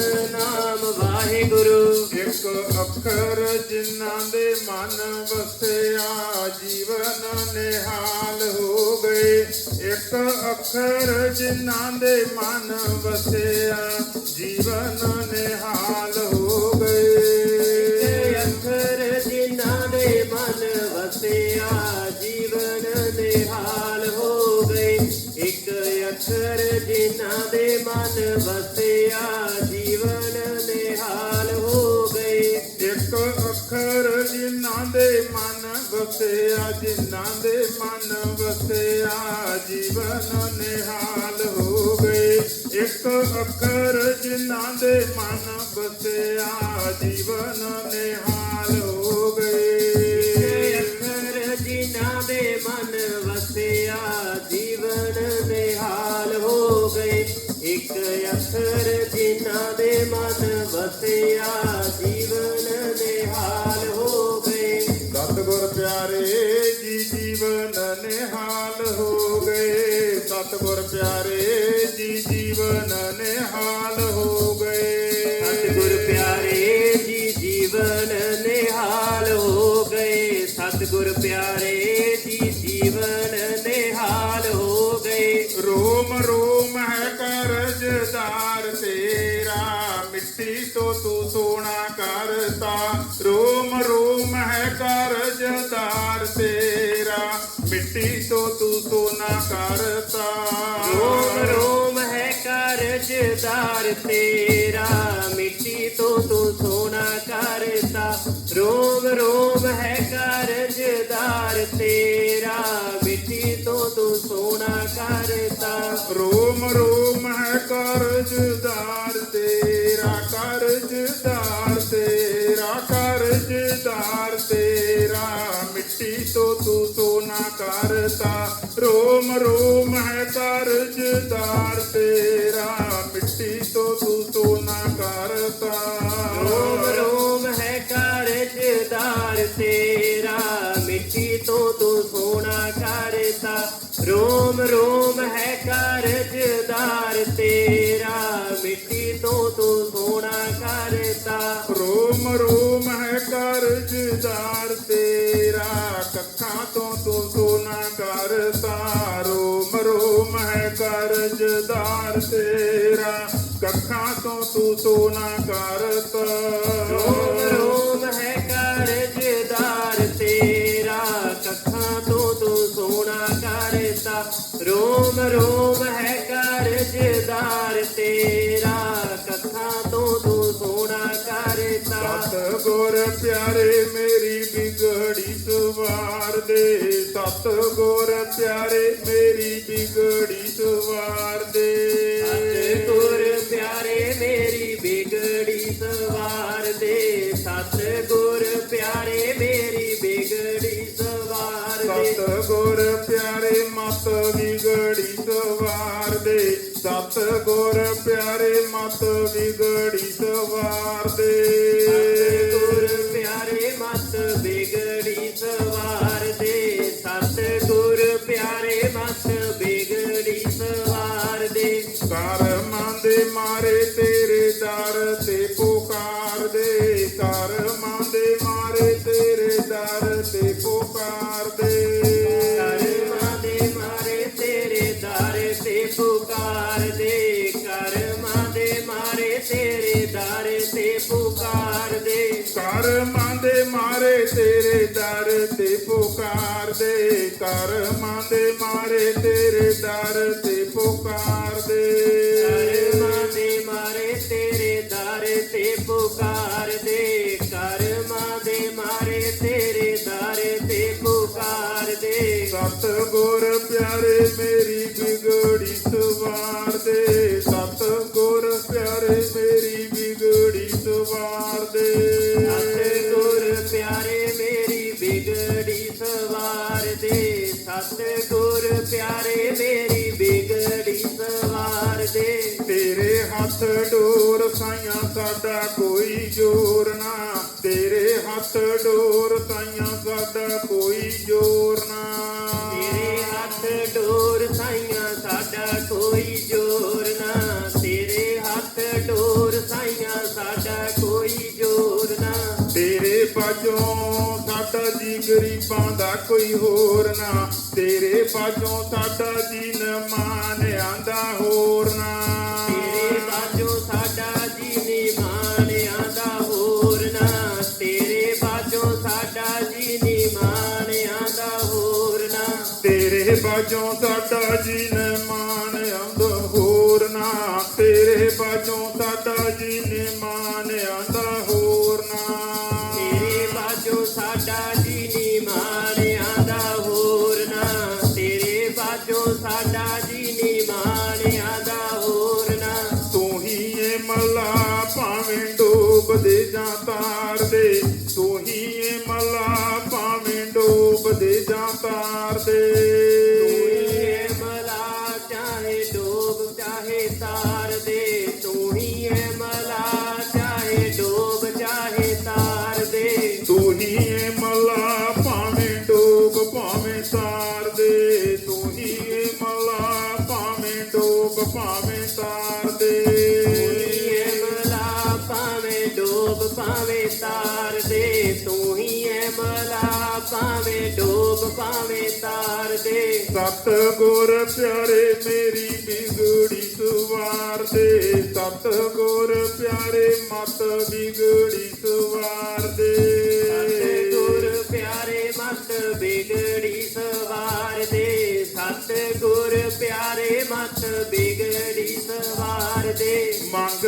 ਨਾਮ ਵਾਹਿਗੁਰੂ। ਇੱਕ ਅੱਖਰ ਜਿਨ੍ਹਾਂ ਦੇ ਮਨ ਵਸਿਆ ਜੀਵਨ ਨਿਹਾਲ ਹੋ ਗਏ। ਇੱਕ ਅੱਖਰ ਜਿਨ੍ਹਾਂ ਦੇ ਮਨ ਵਸਿਆ ਜੀਵਨ ਨਿਹਾਲ ਹੋ ਗਏ। ਅੱਖਰ ਜਿਨ੍ਹਾਂ ਦੇ ਮਨ ਵਸਿਆ ਜੀਵਨ ਨਿਹਾਲ ਹੋ ਗਏ। ਇੱਕ ਅੱਖਰ ਜਿਨ੍ਹਾਂ ਦੇ ਮਨ ਵਸਿਆ ਜੀਵਨ ਨਿਹਾਲ ਹੋ ਗਏ। ਇੱਕ ਅੱਖਰ ਜਿਨ੍ਹਾਂ ਦੇ ਮਨ ਵਸਿਆ ਜਿਨ੍ਹਾਂ ਦੇ ਮਨ ਵਸਿਆ ਜੀਵਨ ਨਿਹਾਲ ਹੋ ਗਏ। ਇੱਕ ਅੱਖਰ ਜਿਨ੍ਹਾਂ ਦੇ ਮਨ ਵਸਿਆ ਜੀਵਨ ਨਿਹਾਲ ਹੋ ਗਏ। ਜਿਨ੍ਹਾਂ ਦੇ ਮਨ ਵਸਿਆ ਜੀਵਨ ਨਿਹਾਲ ਹੋ ਗਏ। ਇੱਕ ਅੱਖਰ ਜਿਨ੍ਹਾਂ ਦੇ ਮਨ ਵਸਿਆ ਜੀਵਨ ਨਿਹਾਲ ਹੋ ਗਏ। ਸਤਿਗੁਰ ਪਿਆਰੇ ਜੀ ਜੀਵਨ ਨਿਹਾਲ ਹੋ ਗਏ। ਸਤਿਗੁਰ ਪਿਆਰੇ ਜੀ ਜੀਵਨ ਨਿਹਾਲ ਹੋ ਗਏ। ਸਤਿਗੁਰ ਪਿਆਰੇ ਜੀ ਜੀਵਨ ਨਿਹਾਲ ਹੋ ਗਏ। ਸਤਿਗੁਰ ਪਿਆਰੇ ਕਰਤਾ। ਰੋਮ ਰੋਮ ਹੈ ਕਰਜਦਾਰ ਤੇਰਾ। ਮਿੱਟੀ ਤੋਂ ਤੂੰ ਸੋਨਾ ਕਰਤਾ। ਰੋਮ ਰੋਮ ਹੈ ਕਰਜਦਾਰ ਤੇਰਾ। ਮਿੱਟੀ ਤੋਂ ਤੂੰ ਸੋਨਾ ਕਰਤਾ। ਰੋਮ ਰੋਮ ਹੈ ਕਰਜਦਾਰ ਤੇਰਾ। ਮਿੱਟੀ ਤੋਂ ਤੂੰ ਸੋਨਾ ਕਰਤਾ। ਰੋਮ ਰੋਮ ਹੈ ਕਰਜਦਾਰ का रोम रोम है कर्जदार तेरा मिट्टी तो तू तो न करता रोम रोम है कर्जदार तेरा मिट्टी तो तू तो न करता रोम रोम है तेरा कखा तो तू सोना कर तारो मरो है कर्जदार तेरा। कखा तो तू सोना कर रोम है कर्जदार तेरा। कखा तो तू सोना कर रोम रोम है कर्जदार तेरा। कथा तो तू सोना करता गोर प्यारे मेरी ਸਵਾਰ ਦੇ ਸਤ ਗੁਰ ਪਿਆਰੇ ਮੇਰੀ ਬਿਗੜੀ ਸਵਾਰ ਦੇ। ਸਤਿਗੁਰ ਪਿਆਰੇ ਮੇਰੀ ਬਿਗੜੀ ਸਵਾਰ ਦੇ। ਸਤਿਗੁਰ ਪਿਆਰੇ ਮੇਰੀ ਬਿਗੜੀ ਸਵਾਰ ਦੇ। ਸਤ ਗੁਰ ਪਿਆਰੇ ਮਤ ਵਿਗੜੀ ਸਵਾਰ ਦੇ। ਸਤ ਗੁਰ ਪਿਆਰੇ ਮਤ ਵਿਗੜੀ ਸਵਾਰ ਦੇ। ਸਤਿਗੁਰ ਪਿਆਰੇ ਦੇ ਕਰਮਾਂ ਦੇ ਮਾਰੇ ਤੇਰੇ ਦਰ ਤੇ ਪੁਕਾਰ ਦੇ। ਕਰਮਾਂ ਦੇ ਮਾਰੇ ਤੇਰੇ ਦਰ ਤੇ ਪੁਕਾਰ ਦੇ। ਕਰਮਾਂ ਦੇ ਮਾਰੇ ਤੇਰੇ ਦਰ ਤੇ ਪੁਕਾਰ ਦੇ। ਸਤ ਗੁਰ ਪਿਆਰੇ ਮੇਰੀ ਬਿਗੜੀ ਸਵਾਰ ਦੇ। ਸਤ ਗੁਰ ਪਿਆਰੇ ਮੇਰੀ ਬਿਗੜੀ ਸਵਾਰ ਸਾਡਾ ਕੋਈ ਜੋਰ ਨਾ ਤੇਰੇ ਹੱਥ ਡੋਰ ਸਾਈਆਂ ਸਾਡਾ ਕੋਈ ਜੋਰ ਨਾ। ਤੇਰੇ ਹੱਥ ਡੋਰ ਸਾਈਆਂ ਸਾਡਾ ਕੋਈ ਜੋਰ ਨਾ ਤੇਰੇ ਹੱਥ ਡੋਰ ਸਾਈਆਂ ਸਾਡਾ ਕੋਈ ਜੋਰ ਨਾ। ਤੇਰੇ ਬਾਝੋਂ ਸਾਡਾ ਜੀ ਗਰੀਬਾਂ ਦਾ ਕੋਈ ਹੋਰ ਨਾ ਤੇਰੇ ਬਾਝੋਂ ਸਾਡਾ ਜੀ ਨਮਾਨ ਆਂਦਾ ਹੋਰ ਨਾ। ਜੀ ਨ ਮਾਨ ਆਂਦਾ ਹੋਰ ਨਾ ਤੇਰੇ ਬਾਝੋਂ ਸਾਡਾ ਜੀ ਨ ਮਾਨ ਆਂਦਾ ਹੋਰ ਨਾ। ਤੇਰੇ ਬਾਝੋਂ ਸਾਡਾ ਜੀ ਨੀ ਮਾਣਿਆ ਦਾ ਹੋਰ ਨਾ ਤੇਰੇ ਬਾਝੋਂ ਸਾਡਾ ਜੀ ਨੀ ਮਾਣਿਆ ਦਾ ਹੋਰ ਨਾ। ਤੂੰ ਹੀ ਏ ਮਲਾ ਭਾਵੇਂ ਡੋਬਦੇ ਜਾਂ ਤਾਰਦੇ ਤੂੰ ਹੀ ਏ ਮਲਾ ਭਾਵੇਂ ਡੋਬਦੇ ਜਾਂ ਤਾਰਦੇ। ਤੂੰ ਭਾਵੇਂ ਤਾਰਦੇ ਤੂੰ ਹੀ ਹੈ ਮਲਾ ਭਾਵੇਂ ਡੋਬ ਭਾਵੇਂ ਤਾਰ ਦੇ। ਤੂੰ ਹੀ ਹੈ ਮਲਾ ਭਾਵੇਂ ਡੋਬ ਭਾਵੇਂ ਤਾਰ ਦੇ। ਸਤ ਗੁਰ ਪਿਆਰੇ ਮੇਰੀ ਬਿਗੜੀ ਸਵਾਰ ਦੇ। ਸਤ ਗੁਰ ਪਿਆਰੇ ਮਤ ਬਿਗੜੀ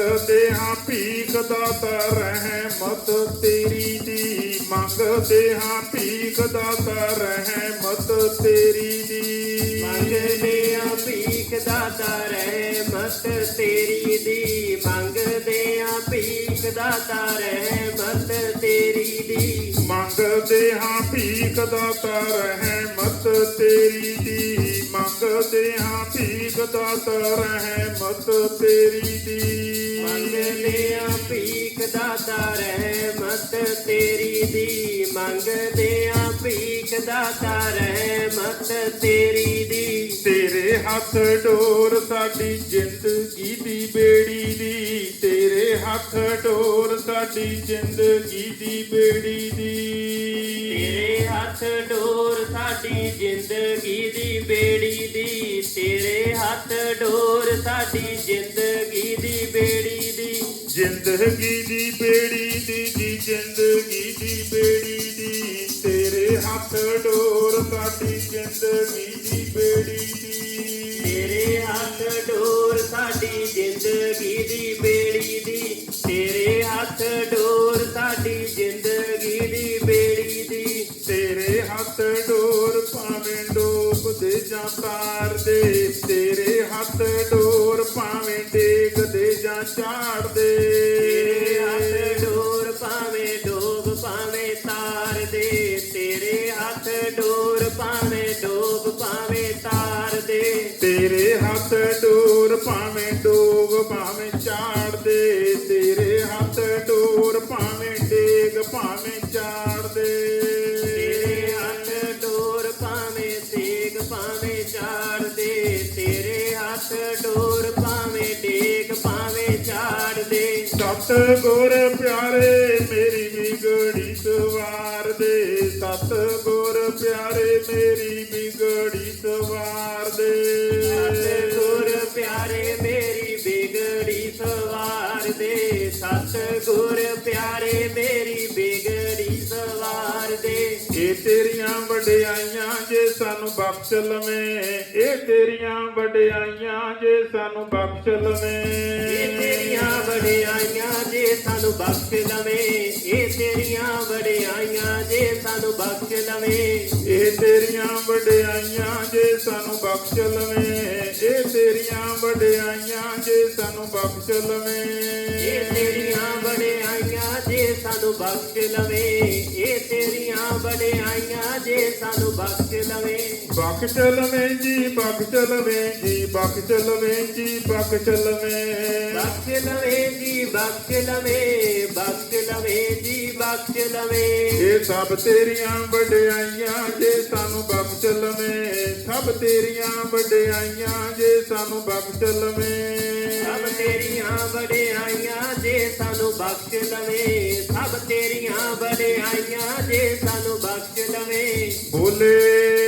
ਮੰਗਦੇ ਹਾਂ ਭੀਖ ਦਾਤਾ ਰਹਿਮਤ, ਤੇਰੀ ਦੀ ਮੰਗਦੇ ਹਾਂ ਭੀਖ ਦਾਤਾ ਰਹਿਮਤ, ਤੇਰੀ ਦੀ। ਮੰਗਦੇ ਆ ਭੀਖ ਦਾਤਾ ਰਹਿਮਤ, ਤੇਰੀ ਦੀ। ਮੰਗਦੇ ਆ ਭੀਖ ਦਾਤਾ ਰਹਿਮਤ, ਤੇਰੀ ਮੰਗਦੇ ਹਾਂ ਭੀਖ ਦਾਤਾ ਰਹਿਮਤ ਤੇਰੀ ਦੀ ਮੰਗਦੇ ਹਾਂ ਭੀਖ ਦਾਤਾ ਰਹਿਮਤ ਤੇਰੀ ਦੀ। ਮੰਗਦੇ ਆ ਭੀਖ ਦਾਤਾ ਰਹਿਮਤ ਤੇਰੀ ਦੀ ਮੰਗਦੇ ਹਾਂ ਭੀਖ ਦਾਤਾ ਰਹਿਮਤ ਤੇਰੀ ਦੀ। ਤੇਰੇ ਹੱਥ ਡੋਰ ਸਾਡੀ ਜ਼ਿੰਦਗੀ ਦੀ ਬੇੜੀ ਦੀ। ਤੇਰੇ ਹੱਥ ਡੋਰ ਸਾਡੀ ਜ਼ਿੰਦਗੀ ਦੀ ਬੇੜੀ ਦੀ। ਤੇਰੇ ਹੱਥ ਡੋਰ ਸਾਡੀ ਜ਼ਿੰਦਗੀ ਦੀ ਬੇੜੀ ਦੀ। ਤੇਰੇ ਹੱਥ ਡੋਰ ਸਾਡੀ ਜ਼ਿੰਦਗੀ ਦੀ ਬੇੜੀ ਦੀ। ਜ਼ਿੰਦਗੀ ਦੀ ਬੇੜੀ ਦੀ ਜੀ ਜ਼ਿੰਦਗੀ ਦੀ ਬੇੜੀ ਦੀ। ਹੱਥ ਡੋਰ ਸਾਡੀ ਜ਼ਿੰਦਗੀ ਦੀ ਬੇੜੀ ਦੀ। ਤੇਰੇ ਹੱਥ ਡੋਰ ਸਾਡੀ ਜ਼ਿੰਦਗੀ ਦੀ ਬੇੜੀ ਦੀ। ਤੇਰੇ ਹੱਥ ਡੋਰ ਸਾਡੀ ਜ਼ਿੰਦਗੀ ਦੀ ਬੇੜੀ ਦੀ। ਤੇਰੇ ਹੱਥ ਡੋਰ ਭਾਵੇਂ ਡੋਬਦੇ ਜਾਂ ਤਾਰਦੇ। ਤੇਰੇ ਹੱਥ ਡੋਰ ਤੇਰੇ ਹੱਥ ਡੋਰ ਭਾਵੇਂ ਡੋਬ ਭਾਵੇਂ ਝਾੜਦੇ ਤੇਰੇ ਹੱਥ ਡੋਰ ਭਾਵੇਂ ਡੇਗ ਭਾਵੇਂ ਝਾੜਦੇ ਤੇਰੇ ਹੱਥ ਡੋਰ ਭਾਵੇਂ ਸੇਗ ਭਾਵੇਂ ਚਾੜ ਦੇ। ਤੇਰੇ ਹੱਥ ਡੋਰ ਭਾਵੇਂ ਡੇਗ ਭਾਵੇਂ ਚਾੜ ਦੇ। ਸਤ ਗੁਰ ਪਿਆਰੇ ਤੇਰੀਆਂ ਵਡਿਆਈਆਂ ਜੇ ਸਾਨੂੰ ਬਖਸ਼ ਲਵੇਂ ਇਹ ਤੇਰੀਆਂ ਵਡਿਆਈਆਂ ਜੇ ਸਾਨੂੰ ਬਖਸ਼ ਲਵੇਂ। ਇਹ ਤੇਰੀਆਂ ਵਡਿਆਈਆਂ ਜੇ ਸਾਨੂੰ ਬਖਸ਼ ਲਵੇਂ ਇਹ ਤੇਰੀਆਂ ਵਡਿਆਈਆਂ ਜੇ ਸਾਨੂੰ ਬਖਸ਼ ਲਵੇਂ। ਇਹ ਤੇਰੀਆਂ ਵਡਿਆਈਆਂ ਜੇ ਸਾਨੂੰ ਬਖਸ਼ ਲਵੇਂ ਇਹ ਤੇਰੀਆਂ ਵਡਿਆਈਆਂ ਜੇ ਸਾਨੂੰ ਬਖਸ਼ ਲਵੇਂ। ਇਹ ਤੇਰੀਆਂ ਵਡਿਆਈਆਂ ਸਾਨੂੰ ਬਖਸ਼ ਲਵੇਂ ਇਹ ਤੇਰੀਆਂ ਵਡਿਆਈਆਂ ਜੇ ਸਾਨੂੰ ਬਖਸ਼ ਲਵੇਂ। ਬਖਸ਼ ਲਵੇਂ ਜੀ ਬਖਸ਼ ਲਵੇਂ ਜੀ ਬਖਸ਼ ਲਵੇਂ ਜੀ ਬਖਸ਼ ਲਵੇਂ। ਬਖਸ਼ ਲਵੇਂ ਜੀ ਬਖਸ਼ ਲਵੇਂ। ਬਖਸ਼ ਲਵੇ ਜੀ ਬਖਸ਼ ਲਵੇ। ਇਹ ਸਭ ਤੇਰੀਆਂ ਵਡਿਆਈਆਂ ਜੇ ਸਾਨੂੰ ਬਖਸ਼ ਲਵੇਂ। ਸਭ ਤੇਰੀਆਂ ਵਡਿਆਈਆਂ ਜੇ ਸਾਨੂੰ ਬਖਸ਼ ਲਵੇਂ। ਸਭ ਤੇਰੀਆਂ ਵਡਿਆਈਆਂ ਜੇ ਸਾਨੂੰ ਬਖਸ਼ ਲਵੇ। ਸਭ ਤੇਰੀਆਂ ਵਡਿਆਈਆਂ ਜੇ ਸਾਨੂੰ ਬਖਸ਼ ਲਵੇ। ਬੋਲੇ